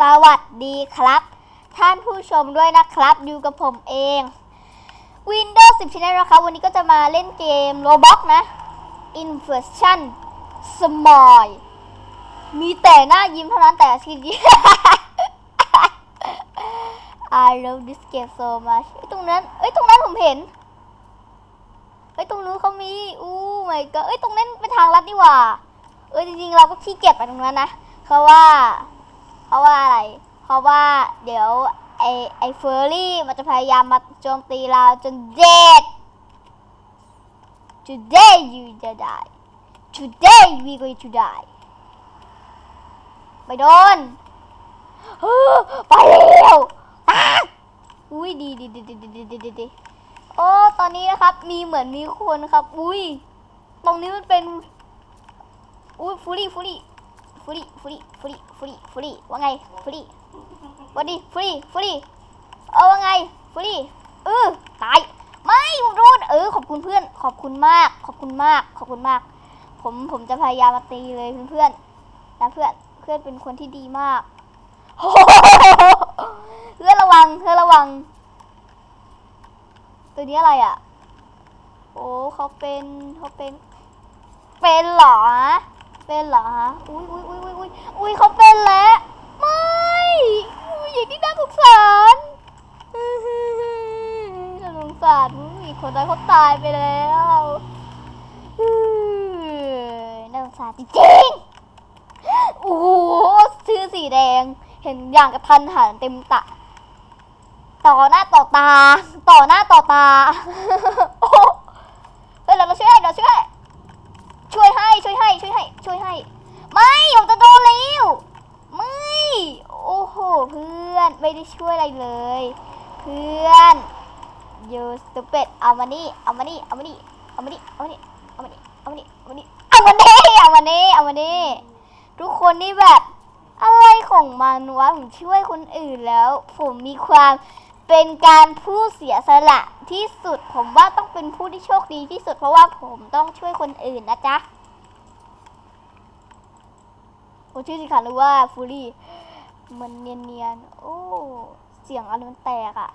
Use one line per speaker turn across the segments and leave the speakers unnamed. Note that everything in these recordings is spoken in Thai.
สวัสดีครับ ท่านผู้ชมด้วยนะครับ อยู่กับผมเอง Windows 10 Channel นะครับวันนี้ก็จะมาเล่นเกม Roblox นะ Inversion Small มีแต่หน้ายิ้มเท่านั้นแต่ชียิ้ม I love this game so much เอ้ตรงนั้นเอ้ยตรงนั้นผมเห็นเอ้ยตรงนู้นเขามีอู้ไม่ก็เอ้ยตรงนั้นเป็นทางลัดนี่หว่าเอ้ยจริงๆเราก็ขี้เกียจไปตรงนั้นนะเพราะว่า เพราะว่าอะไร เพราะว่าเดี๋ยวไอไอเฟอร์รี่มันจะพยายามมาโจมตีเราจนเจ็ด Today you will die Today we going to die ไปโดนไปเร็วอุ้ยดีดีดีดีดีดีดีดีดีโอ้ตอนนี้นะครับมีเหมือนมีคนครับ อุ้ยตรงนี้มันเป็นอุ้ยฟูรี่ฟูรี่ ฟูรี่ฟูรี่ฟูรี่ฟูรี่ฟูรี่ว่าไงฟูรี่วันดีฟูรี่ฟูรี่เออว่าไงฟูรี่เออตายไม่ผมโดเออขอบคุณเพื่อน ขอบคุณมาก ขอบคุณมาก ขอบคุณมาก ผมผมจะพยายามมาตีเลยเพื่อนๆนะเพื่อนเพื่อนเป็นคนที่ดีมากเพื่อนระวังเพื่อนระวัง ตัวนี้อะไรอะ โอ้เขาเป็นเขาเป็น เป็นหรอ เป็นเหรอฮะ อุ้ยอุ้ยอุ้ยอุ้ยอุ้ยอุ้ยเขาเป็นแล้ว ไม่อุ้ยอย่างที่น่าสงสารอื้อหือน่าสงสารอุ้ยคนนั้นเขาตายไปแล้วอื้อน่าสงสารจริงๆโอ้โหชื่อสีแดง เห็นอย่างกระทันหันเต็มตาต่อหน้าต่อตา ต่อหน้าต่อตา โอ้เฮ้ยเราช่วยเราช่วยให้ช่วยให้ ช่วยให้ช่วยให้ ไม่ผมจะโดนแล้วไม่โอ้โหเพื่อนไม่ได้ช่วยอะไรเลย เพื่อน you stupid เอามานี่เอามานี่เอามานี่เอามานี่เอามานี่เอามานี่เอามานี่เอามานี่เอามานี่เอามานี่เอามานี่ทุกคนนี่แบบอะไรของมันวะผมช่วยคนอื่นแล้ว ผมมีความเป็นการผู้เสียสละที่สุด ผมว่าต้องเป็นผู้ที่โชคดีที่สุดเพราะว่าผมต้องช่วยคนอื่นนะจ๊ะ โอ้ชื่อสิค่ะหรือว่าฟูรี่มันเนียนๆ โอ้ เสียงอะไรมันแตกอะ่ะ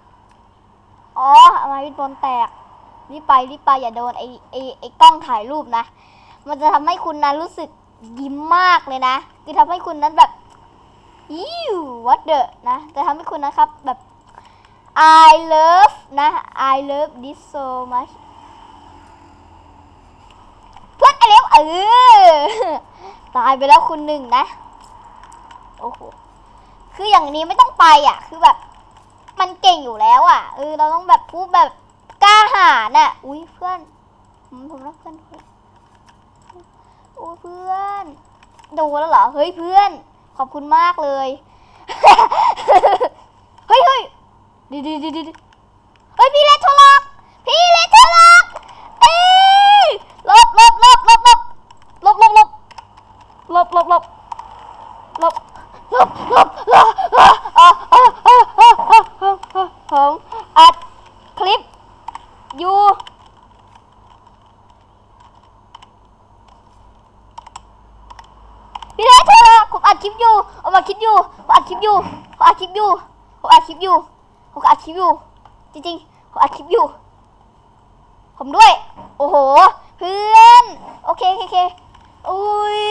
อ๋อมาวิดบอลแตก รีบไปรีบไปอย่าโดนไอ้ไอ้ไอ้กล้องถ่ายรูปนะ มันจะทำให้คุณนั้นรู้สึกยิ้มมากเลยนะ คือทำให้คุณนั้นแบบอิว what the นะ จะทำให้คุณนะครับแบบ I love นะ I love this so much เร็วเออตายไปแล้วคุณหนึ่งนะ โอ้โห คืออย่างนี้ไม่ต้องไปอะ คือแบบ มันเก่งอยู่แล้วอะ เออ เราต้องแบบพูดแบบกล้าหาญน่ะ อุ้ยเพื่อน ผมรักเพื่อนเพื่อนโอ้เพื่อน ดูแล้วเหรอ เฮ้ยเพื่อน ขอบคุณมากเลย เฮ้ยเฮ้ยดีดีดีดีเฮ้ยพี่เลทโทรล็อกพี่เลทโทรล็อกเอ้ยหลบหลบหลบหลบหลบ หลบหลบหลบ หลบหลบหลบหลบหลบหลบหลบอะอะอะอะอะอะอะผมอัดคลิปอยู่พี่เล็กเธอผมอัดคลิปอยู่ผมอัดคลิปอยู่ผมอัดคลิปอยู่ผมอัดคลิปอยู่ผมอัดคลิปอยู่ผมอัดคลิปอยู่จริงๆผมอัดคลิปอยู่ ผมด้วย โอ้โห เพื่อน โอเคโอเคโอเคอุ้ย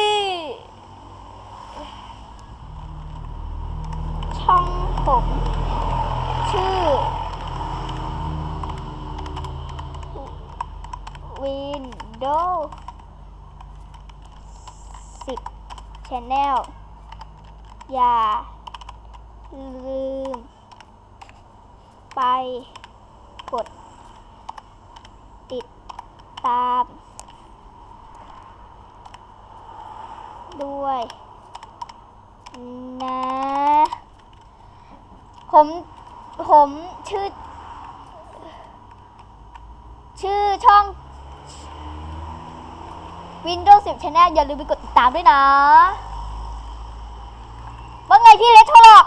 ช่องผม ชื่อ Windows 10 Channel อย่าลืม ไปกด ติดตาม ด้วยนะ ผม ผมชื่อ ชื่อช่อง Windows 10 Channel อย่าลืมไปกดติดตามด้วยนะว่าไงพี่เล็กโทรหรอก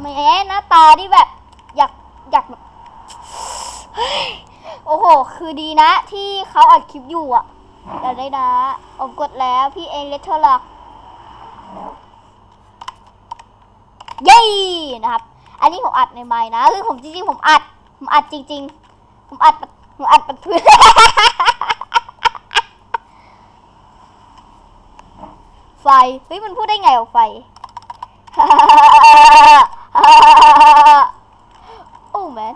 แหมหน้าตาที่แบบ อยากอยากแบบโอ้โห คือดีนะ ที่เขาอัดคลิปอยู่อะเดี๋ยวได้นะผมกดแล้วพี่เองเลทเทอร์หรอกเย้นะครับ อันนี้ผมอัดในไม้นะ คือผมจริงๆผมอัด ผมอัดจริง ๆ ผมอัด ผมอัดป็นเพื่อน ไฟ เฮ้ยมันพูดได้ไงวะไฟ โอ้แมน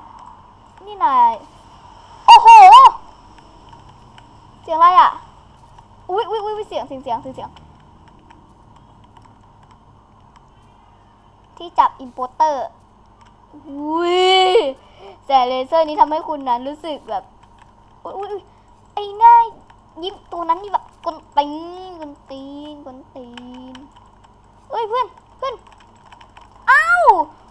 นี่นาย โอ้โห เสียงอะไรอะ อุ้ยอุ้ยอุ้ยเสียงเสียงเสียงเสียงเสียงที่จับอินโปเตอร์อุ้ยแต่เลเซอร์นี้ทำให้คุณนั้นรู้สึกแบบอุ้ยอุ้ยอุ๊ยไอ้หน้ายยิ้มตัวนั้นนี่แบบกวนตีกวนตี นกวนตีนเอ้ยเพื่อนเพื่อนเอ้า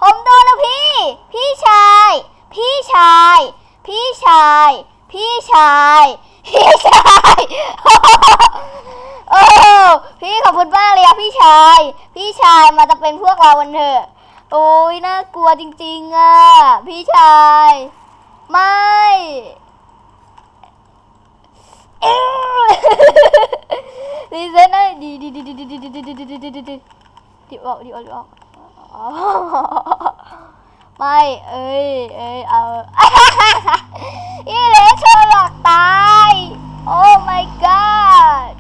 ผมโดนแล้วพี่ พี่ชาย พี่ชาย พี่ชาย พี่ชาย พี่ชายโอ้พี่ขอบคุณมากเลยอะพี่ชาย พี่ชายมาจะเป็นพวกเราวันเถอะ โอ้ยน่ากลัวจริงๆอะพี่ชาย ไม่ เอ้ยดีเซนได้ดีดีดีดีดีดีดีดีดีดีดีดีดีดีออกดีออกดีออกไม่เอ้ยเอ้ยเอาอีเล็กเธอหลอกตายโอ้ my god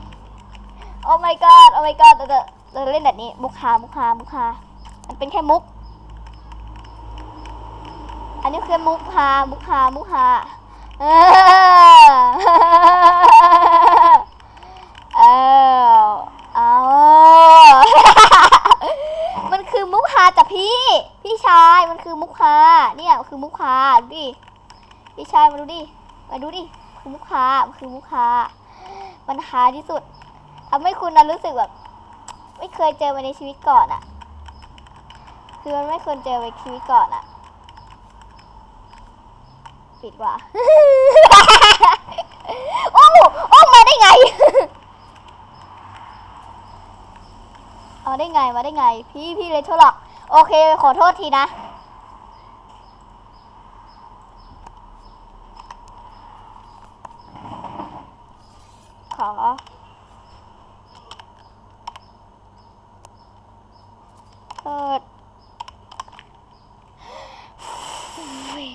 โอ้ my god โอ้ my god เราจะเราเล่นแบบนี้มุกฮามุกฮามุกฮามันเป็นแค่มุก อันนี้คือมุกฮามุกฮามุกฮา เออเออเอามันคือมุกฮาจากพี่ พี่ชายมันคือมุกฮาเนี่ยมันคือมุกฮาดูดิ พี่ชายมาดูดิ มาดูดิ คือมุกฮามันคือมุกฮามันฮาที่สุดทำให้คุณนะรู้สึกแบบ ไม่เคยเจอมาในชีวิตก่อนอะคือมันไม่เคยเจอในชีวิตก่อนอะ ปิดว่ะโอ้โอ้มาได้ไง เอาได้ไงมาได้ไง พี่พี่เลยโทษหรอก โอเค ขอโทษทีนะ ขอ เปิดอุ๊ย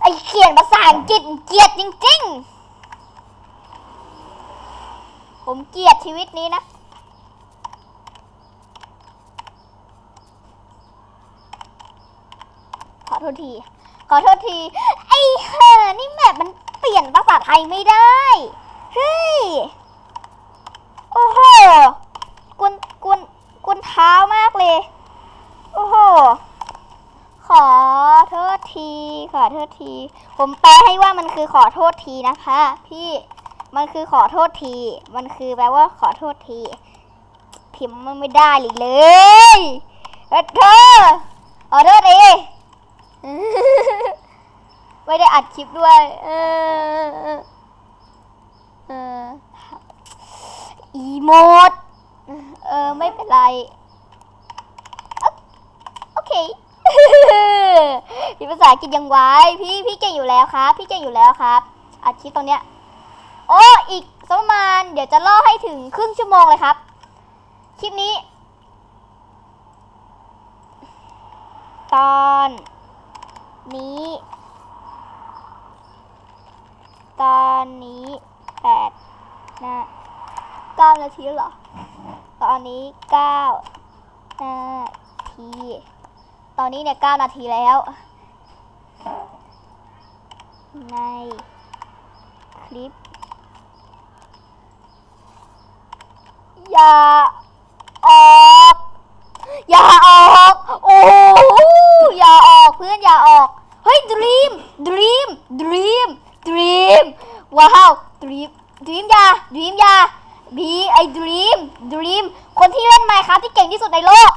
ไอเขียนภาษา อังกฤษเกลียดจริงๆ ผมเกลียดชีวิตนี้นะ ขอโทษที ขอโทษที ไอ้ห่านี่แมปมันเปลี่ยนภาษาไทยไม่ได้ เฮ้ย โอ้โหกวนกวนกวนเท้ามากเลย โอ้โห ขอโทษที ขอโทษที ผมแปลให้ว่ามันคือขอโทษทีนะคะ พี่มันคือขอโทษที มันคือแปลว่าขอโทษทีพิมพ์มันไม่ได้เลยเลยเออเธอขอโทษดีไม่ได้อัดคลิปด้วย เออเอออีโมด เออ ไม่เป็นไร โอเค พี่ภาษาอังกฤษยังไว้พี่พี่เก่งอยู่แล้วครับ พี่เก่งอยู่แล้วครับอัดคลิปตรงเนี้ยโอ้อีกสักประมาณเดี๋ยวจะล่อให้ถึงครึ่งชั่วโมงเลยครับ คลิปนี้ ตอน นี้ ตอนนี้แปดนะเก้านาทีเหรอ ตอนนี้เก้านาที ตอนนี้เนี่ยเก้านาทีแล้ว ในคลิป อย่าออก อย่าออก โอ้โหอย่าออกเพื่อนอย่าออก เฮ้ย dream dream dream dream ว้าว dream dream อย่า dream อย่า b i dream dream คนที่เล่นไมค์ครับที่เก่งที่สุดในโลก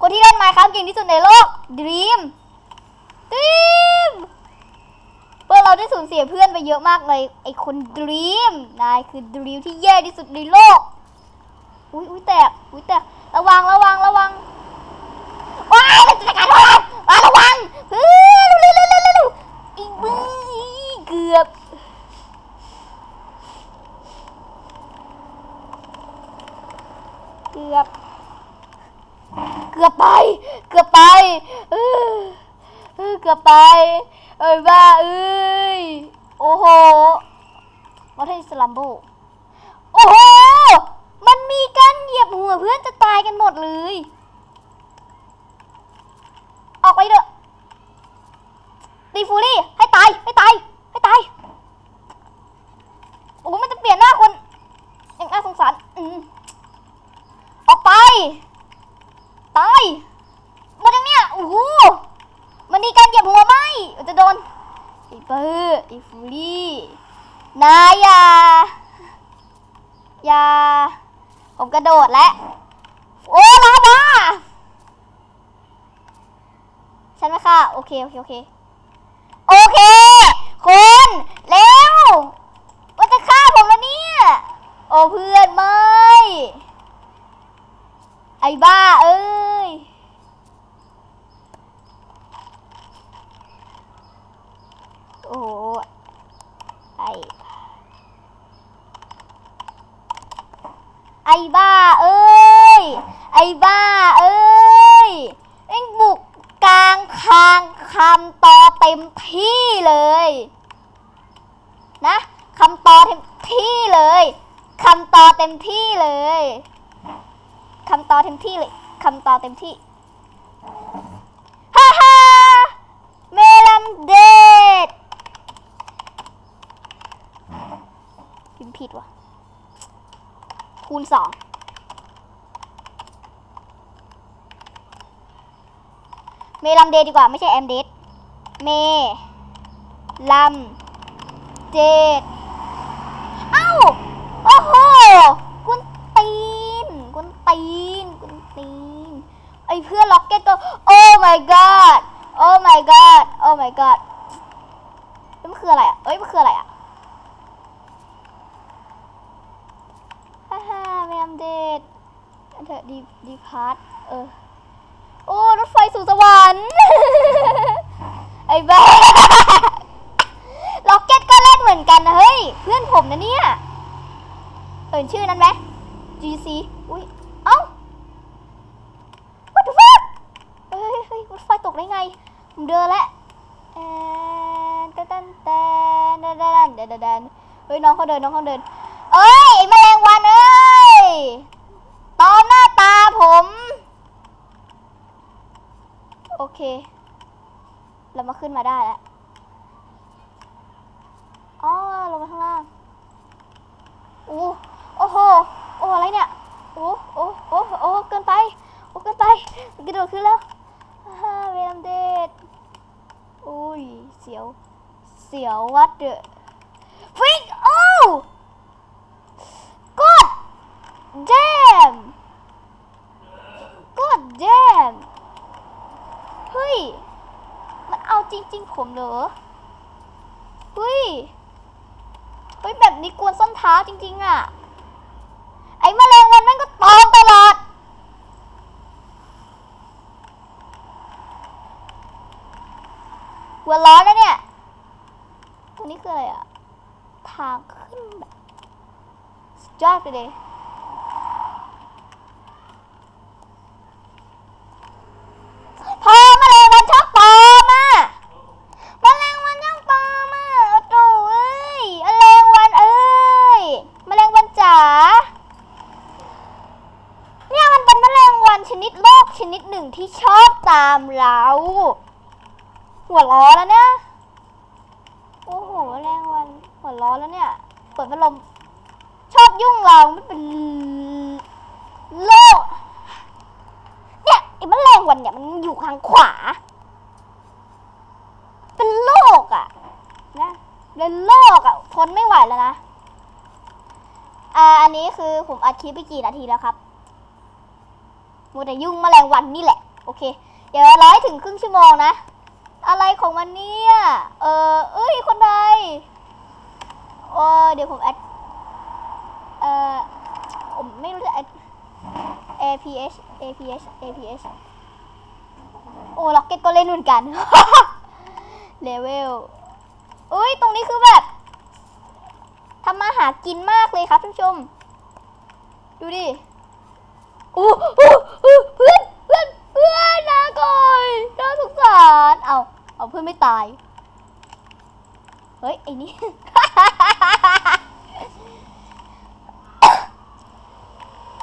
คนที่เล่นไมค์ครับเก่งที่สุดในโลก dream dream เพื่อเราได้สูญเสียเพื่อนไปเยอะมากเลยไอคน dream นายคือ dream ที่แย่ที่สุดในโลกอุ้ยอุ้ยแตกอุ้ยแตกระวังระวังระวังว้ายมันจะกัดระวังว้าระวังเฮ้ยเร็วเร็วเร็วเร็วอีบึ้ยเกือบเกือบ เกือบไป เกือบไปเออเออเกือบไป เอ้ยว่าเอ้ย โอ้โหมาที่สลัมโบ โอ้โห มันมีการเหยียบหัวเพื่อนจะตายกันหมดเลย ออกไปเถอะตีฟูรี่ ให้ตาย ให้ตาย ให้ตาย โอ้โหมันจะเปลี่ยนหน้าคนอย่างน่าสงสารอืมออกไป ตายหมดยังเนี่ย โอ้โห มันมีการเหยียบหัวไหมมันจะโดนอีเปอร์อีฟูรี่นายอย่าอย่า ผมกระโดดแล้ว โอ้ลาวาฉันไม่ค่ะ โอเคโอเค โอเค โอเค คุณเร็วมันจะฆ่าผมแล้วเนี่ย โอ้เพื่อนไม่ ไอ้บ้าเอ้ย โอ้ไอ้ไอ้บ้าเอ้ย ไอ้บ้าเอ้ย เอ็งบุก กลางคางคำตอเต็มที่เลย นะคำตอเต็มที่เลยคำตอเต็มที่เลยคำตอเต็มที่เลยคำตอเต็มที่ฮ่าฮ่าเมลันเดดพิมพ์ผิดว่ะคูณสอง มลัมเดดีกว่าไม่ใช่แอมเดดเมลัมเดดเอ้าโอ้โหกุนตีนกุนตีนกุนตีนไอเพื่อนล็อกเก็ตก็โอ้ my god โอ้ my god โอ้ my god เอ้ยมันคืออะไรอะเอ้ยมันคืออะไรอะฮ่าฮ่าแมมเดดอันเถอะดีดีพาร์ทเออ โอ้รถไฟสู่สวรรค์ ไอ้บ้าล็อกเก็ตก็เล่นเหมือนกันนะเฮ้ย เพื่อนผมนะเนี่ย เอ่ยชื่อนั้นไหม GC อุ้ย เอ้า what the fuck เฮ้ยเฮ้ยรถไฟตกได้ไง ผมเดินแล้วแอนแตนแตนแตนแตนแตนแตนแตนเฮ้ยน้องเขาเดินน้องเขาเดิน เอ้ยแมลงวันเอ้ยตอมหน้าตาผม โอเค เรามาขึ้นมาได้แล้วอ๋อลงมาข้างล่างโอ้โอ้โหโอ้อะไรเนี่ยโอ้โอ้โอ้โอ้เกินไปโอ้เกินไปกระโดดขึ้นแล้วฮ่าเวลมเดดอุ้ยเสียวเสียววัดเดอะฟิกโอ้ God damn God damn เฮ้ย มันเอาจริง ๆ ผมเหรอเฮ้ยเฮ้ยแบบนี้กวนส้นเท้าจริง ๆอะ ไอ้แมลงวันนั่นก็ตอมตลอด หัวร้อนนะเนี่ยตรงนี้คืออะไรอะ ทางขึ้นแบบสุดยอดไปเลย พอแมลงวันชอบปลอมอะแมลงวันชอบปลอมอะโอ้โหเอ้ยแมลงวันเอ้ยแมลงวันจ๋า เนี่ยมันเป็นแมลงวันชนิดโลกชนิดหนึ่งที่ชอบตาม เราหัวล้อแล้วเนี่ยโอ้โหแมลงวันหัวล้อแล้วเนี่ยเปิดพัดลมชอบยุ่งเราไม่เป็นโลกเนี่ยไอ้แมลงวันเนี่ยมันอยู่ข้างขวา เป็นโลกอะ่ะนะเป็นโลกอะ่ะทนไม่ไหวแล้วนะอ่าอันนี้คือผมอัดคลิปไปกี่นาทีแล้วครับมัวแต่ยุ่งแมลงวันนี่แหละ โอเค ดี๋ยวร้อยถึงครึ่งชั่วโมงนะ อะไรของมันเนี่ย เออเอ้ย คนใดเออเดี๋ยวผมแอด เออผมไม่รู้จะแอด APH APH APH โอ้ล็อกเก็ตก็เล่นเหมือนกัน เลเวลเอ้ย ตรงนี้คือแบบทำมาหากินมากเลยครับท่านผู้ชม ดูดิอู้อู้อู้เพื่อน พื่อนนะก่อยน่าสงสารเอาเอาเพื่อนไม่ตาย เฮ้ย ไอ้นี่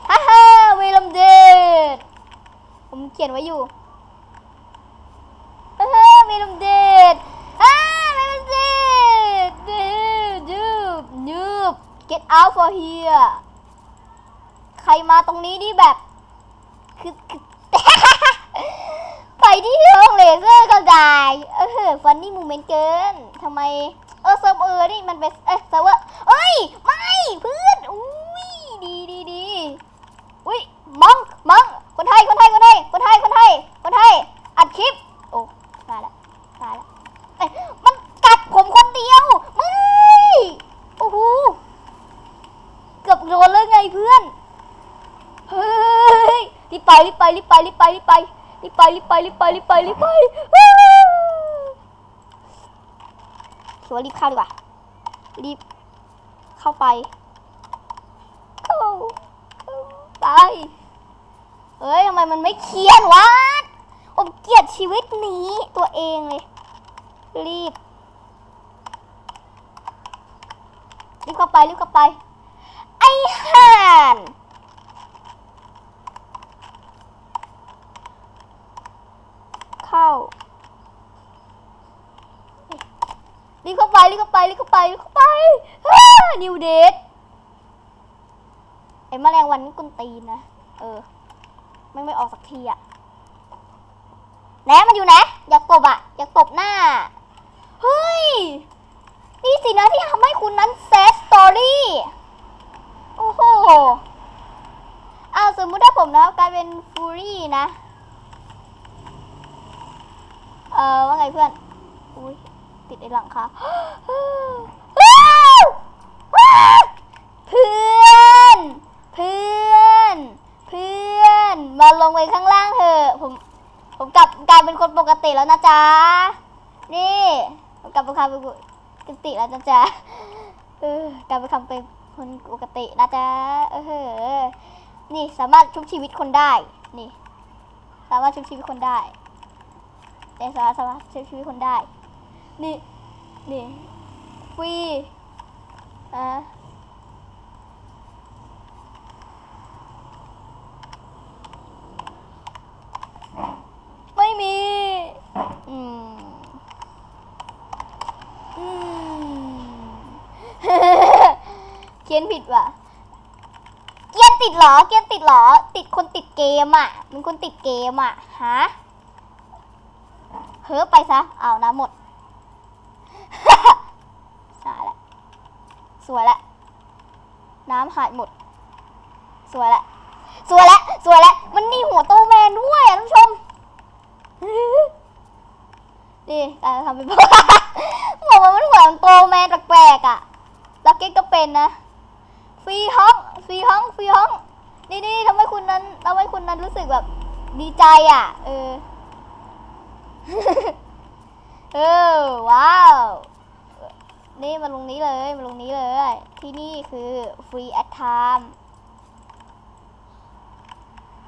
ฮ่าฮ่าเวลัมเดดผมเขียนไว้อยู่ฮ่าฮ่าวีลัมเดดฮ่าวีลัมเดดดูดูบยืบ get out for here ใครมาตรงนี้นี่แบบ คือคือ ที่ห้องเลเซอร์ก็ได้เออฟันนี่มูเมนต์เกินทำไม เออเซิร์ฟเวอร์นี่มันเป็นเอ้ยเซิร์ฟเวอร์เอ้ย ไม่เพื่อนอุ้ยดีดีดีอุ้ยมังมังคนไทยคนไทยคนไทยคนไทยคนไทยคนไทยอัดคลิปโอ้ตายละตายละเอ้มันกัดผมคนเดียวไม่โอ้โหเกือบโดนเลยไงเพื่อนเฮ้ยรีบไปรีบไปรีบไปรีบไปรีบไป บไปรีบไปรีบไปรีบไปรีบไปอ้าวคิดว่ารีบเข้าดีกว่ารีบเข้าไป เข้าเข้าไป เฮ้ยทำไมมันไม่เขียนวะ ผมเกลียดชีวิตนี้ตัวเองเลย รีบ รีบเข้าไป รีบเข้าไป ไอ้ห่านเข้า รีบเข้าไปรีบเข้าไปรีบเข้าไปรีบเข้าไปนิวเดทไอ้แมลงวันนี่กุนตีนนะ เออไม่ไม่ออกสักทีอะแหนมันอยู่ไหนอยากตบอะอยากตบหน้า เฮ้ย นี่สินะที่ทำให้คุณนั้นแซดสตอรี่ โอ้โหเอาสมมุติถ้าผมนะกลายเป็นฟูรี่นะ เออว่าไงเพื่อน ติดไอหลังคาเพื่อน เพื่อน เพื่อน มาลงไปข้างล่างเถอะ ผม ผมกลับกลายเป็นคนปกติแล้วนะจ๊ะ นี่ ผมกลับเป็นคำเป็นปกติแล้วนะจ๊ะเออกลายเป็นคำเป็นคนปกตินะจ๊ะ เออเนี่สามารถชุบชีวิตคนได้ นี่ สามารถชุบชีวิตคนได้แต่สามารถสามารถชุบชีวิตคนได้ นี่นี่ฟรีอะไม่มีอืมอืมเขียนผิดว่ะเกียนติดเหรอเกียนติดเหรอ ติดคนติดเกมอะมันคนติดเกมอะฮะเฮ้อไปซะเอาน้ำหมด หายละ สวยละน้ำหายหมด สวยละสวยละสวยละมันนี่หัวโตแมนด้วยอะท่านผู้ชมนี่การทำเป็นบอกว่ามันเหมือนโตแมนแปลกๆอะล้วเก๊กก็เป็นนะฟรีห้องฟรีห้องฟรีห้องนี่นี่ทำให้คุณนั้นทำให้คุณนั้นรู้สึกแบบดีใจอะ เออ เออ ว้าว นี่มาลงนี้เลยมาลงนี้เลย ที่นี่คือ free at time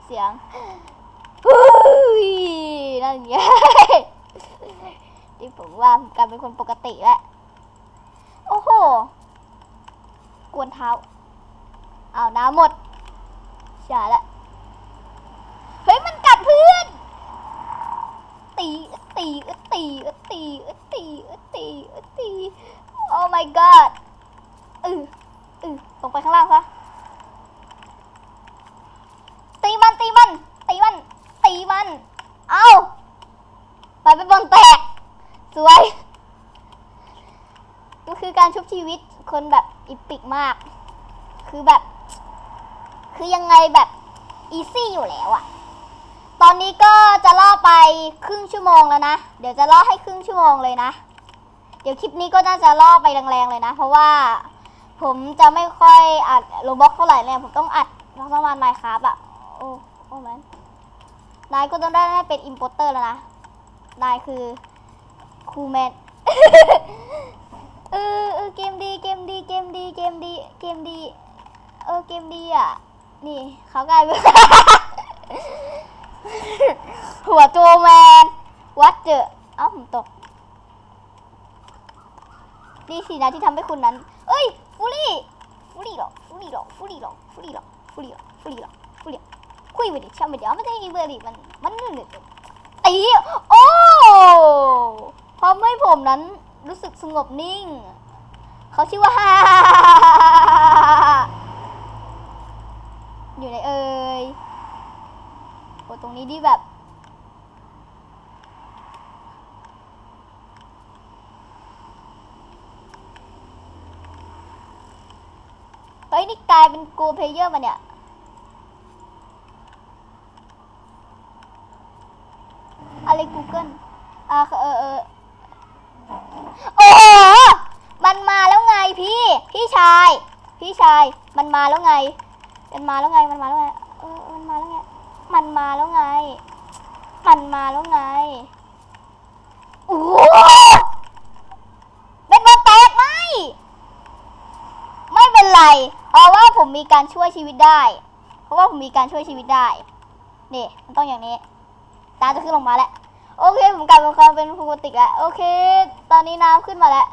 เสียงฮู้ยนั่นไงที่ผมว่าผมกลายเป็นคนปกติแล้ว โอ้โห กวนเท้า เอาน้ำหมดใช่ละ เฮ้ย มันกัดเพื่อน ตีตีตีตีตีตีตี โอ้ my god อืออือลงไปข้างล่างซะตีมันตีมันตีมันตีมันเอาไปเป็นบอลแตก สวย ก็คือการชุบชีวิตคนแบบอีปิกมาก คือแบบ คือยังไงแบบอีซี่อยู่แล้วอะตอนนี้ก็จะล่อไปครึ่งชั่วโมงแล้วนะ เดี๋ยวจะล่อให้ครึ่งชั่วโมงเลยนะ เดี๋ยวคลิปนี้ก็น่าจะล่อไปแรงๆเลยนะ เพราะว่าผมจะไม่ค่อยอัดโรบ็อกเท่าไหร่เลยผมต้องอัดประมาณไมค์ครับอะโอ้โอ้แมนนายก็ต้องได้เป็นอิมโพเตอร์แล้วนะนายคือคูแมนเออเออเกมดีเกมดีเกมดีเกมดีเกมดีเออเกมดีอะ นี่เขากลายเป็นหัวโจแมนวัดเจอเอ้าผมตก นี่สินะที่ทำให้คุณนั้น เอ้ยฟูลี่ฟูลี่หรอฟูลี่หรอฟูลี่หรอฟูลี่หรอฟูลี่หรอฟูลี่หรอฟูลี่หรอคุยไปดิช่างมันเดี๋ยวม่ได้ยินเบอร์ดิมันมันเหนื่อยตีโอ้ทำให้ผมนั้นรู้สึกสงบนิ่ง เขาชื่อว่าอยู่ในเอ่ยโอ้ตรงนี้ดีแบบ เฮ้ย นี่กลายเป็นกูเพลเยอร์มาเนี่ยอะไร Google อ่าเออเออโอ้โหมันมาแล้วไงพี่ พี่ชาย พี่ชาย มันมาแล้วไง มันมาแล้วไง มันมาแล้วไง เออ มันมาแล้วไง มันมาแล้วไง มันมาแล้วไง โอ้เป็นบอลแตกไหม ไม่เป็นไร เพราะว่าผมมีการช่วยชีวิตได้ เพราะว่าผมมีการช่วยชีวิตได้ นี่มันต้องอย่างนี้ ตาจะขึ้นลงมาแล้ว โอเค ผมกลับมาความเป็นปกติแล้ว โอเค ตอนนี้น้ำขึ้นมาแล้ว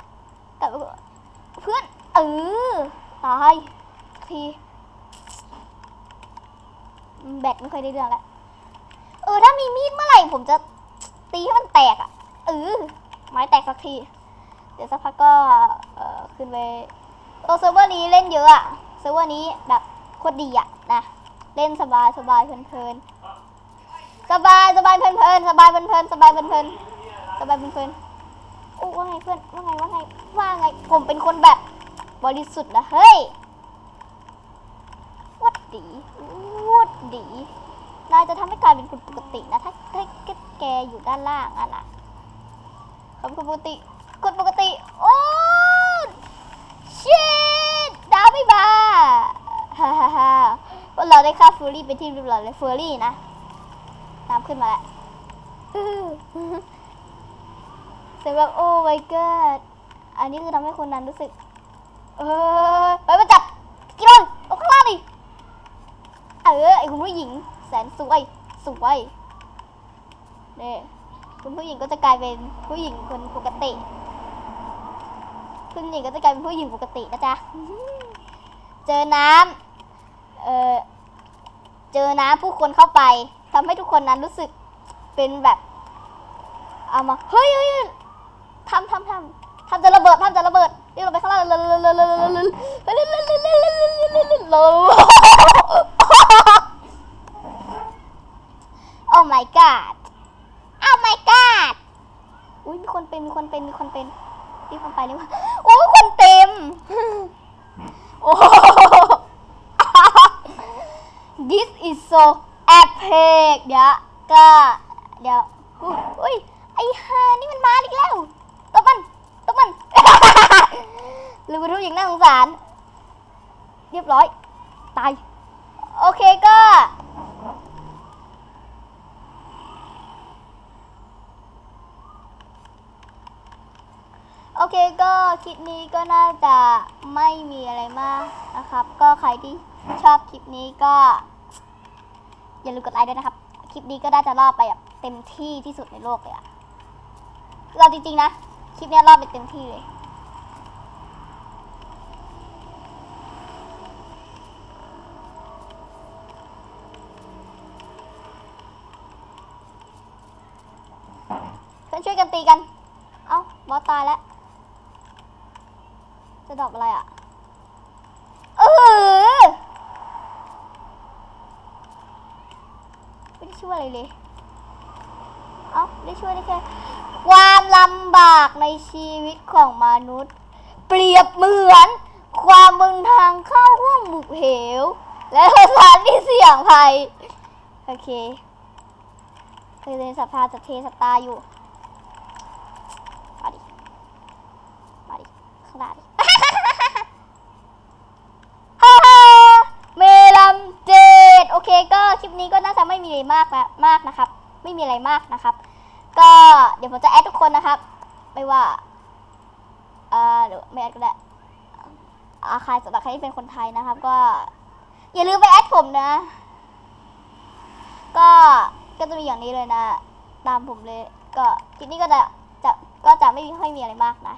กลับเพื่อนเออตายทีแบกไม่ค่อยได้เรื่องแล้วเออถ้ามีมีดเมื่อไหร่ผมจะตีให้มันแตกอะเออไม้แตกสักที เดี๋ยวสักพักก็ เออขึ้นไปเอเซิร์ฟเวอร์นี้เล่นเยอะอะ เซิร์ฟเวอร์นี้แบบโคตรดีอะนะ เล่นสบายสบายเพลินๆสบายสบายเพลินๆสบายเพลินๆสบายเพลินๆสบายเพลินๆโอ้ว่าไงเพื่อนว่าไงว่าไงว่าไงผมเป็นคนแบบบริสุทธิ์นะเฮ้ยวัดดีวัดดีนายจะทำให้กลายเป็นคนปกตินะถ้าถ้าแกอยู่ด้านล่างอะนะคนปกติคนปกติโอ้ชิดดาว ไม่มาฮ่าฮ่าฮ่าพวกเราได้ฆ่าฟูรี่เป็นที่เรียบร้อยเลยฟูรี่นะน้ำขึ้นมาแล้วเสียงแบบโอ้ my god อันนี้คือทำให้คนนั้นรู้สึก เออไปมาจับกินเลยลงข้างล่างดิเออไอคุณผู้หญิง แสนสวยสวยเนี่คุณผู้หญิงก็จะกลายเป็นผู้หญิงคนปกติ คุณหญิงก็จะกลายเป็นผู้หญิงปกตินะจ๊ะ เจอน้ำเออเจอน้ำผู้คนเข้าไปทำให้ทุกคนนั้นรู้สึกเป็นแบบเอามาเฮ้ยเฮ้ยทำทำทำทำจะระเบิดทำจะระเบิดรีบลงไปข้างล่างเลงโอ้ my god โอ้ my god อุ้ยมีคนเป็นมีคนเป็นมีคนเป็นรีบลงไปรีบโอ้คนเต็ม โอ้ this is so epic เดี๋ยวก็เดี๋ยวอุ้ยไอ้ฮานี่มันมาอีกแล้วตบมันตบมันหรือว่าทุกอย่างน่าสงสาร เรียบร้อย ตาย โอเคก็ โอเคก็คลิปนี้ก็น่าจะไม่มีอะไรมากนะครับ ก็ใครที่ชอบคลิปนี้ก็ อย่าลืมกดไลค์ด้วยนะครับ คลิปนี้ก็น่าจะรอบไปแบบเต็มที่ที่สุดในโลกเลยอะเราจริงๆนะ คลิปนี้รอบไปเต็มที่เลย เพื่อนช่วยกันตีกัน เอ้าบอสตายแล้ว จะดร อกอะไรอะ เออไม่ได้ช่วยอะไรเลยเอ้าได้ช่วยได้แค่ความลำบากในชีวิตของมนุษย์ เปรียบเหมือน ความบนทางเข้าห้วงบุกเหว และสถานที่เสี่ยงภัย โอเคเคยเรียนสภาจะเทสตาอยู่ มาดิ มาดิ ข้างหน้าดิ ฮ่าฮ่าเมลัมเจดโอเค ก็คลิปนี้ก็น่าจะไม่มีอะไรมากนะมากนะครับ ไม่มีอะไรมากนะครับ ก็เดี๋ยวผมจะแอดทุกคนนะครับ ไม่ว่าอ่าหรือไม่แอดก็ได้อาใครสำหรับใครที่เป็นคนไทยนะครับ ก็ อย่าลืมไปแอดผมนะ ก็ก็จะมีอย่างนี้เลยนะ ตามผมเลย ก็คลิปนี้ก็จะจะก็จะไม่มีค่อยมีอะไรมากนะ